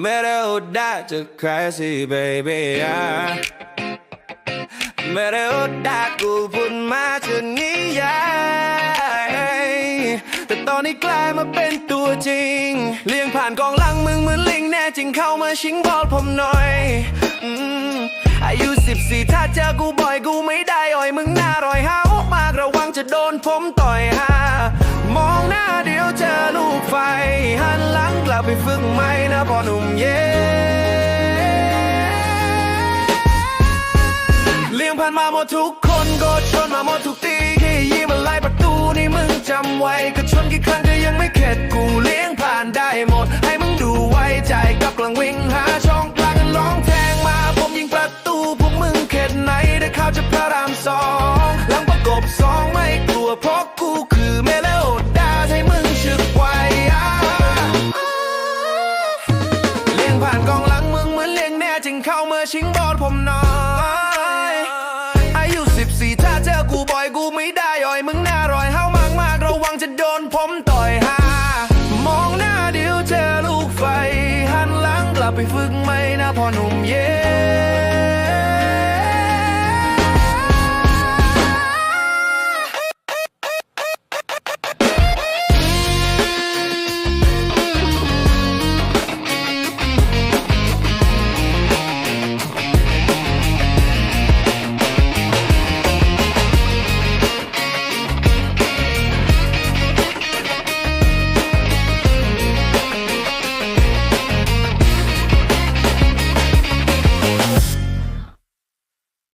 ไม่ได้อดได้จากใครสิ baby อะไม่ได้อดได้กูพูดมาจนนิยายแต่ตอนนี้กลายมาเป็นตัวจริง เลี้ยงผ่านกองหลังมึงเหมือนลิงแน่จริงเข้ามาชิงบอลผมหน่อยอืมอายุสิบสี่ถ้าเจอกูบ่อยกูไม่ได้อ่อยมึงหน้ารอยห้าวมากระวังจะโดนผมต่อยฮามองหน้าเดี๋ยวเจอลูกไฟหัน หลังกลับไปฝึกไหมนะพอหนุ่มเย่เลี้ยงผ่านมาหมดทุกคนก็ชนมาหมดทุกตีที่ยิ้มอะไรประตูนี่มึงจำไว้ก็ชนกี่ครั้ง เข้ามาชิงบอลผมหน่อยอายุสิบสี่ถ้าเจอกูบ่อยกูไม่ได้อ่อยมึงหน้ารอยเฮามากมากระวังจะโดนผมต่อยฮามองหน้าเดี๋ยวเจอลูกไฟ หันหลังกลับไปฝึกไหม่นะพอหนุ่มเย่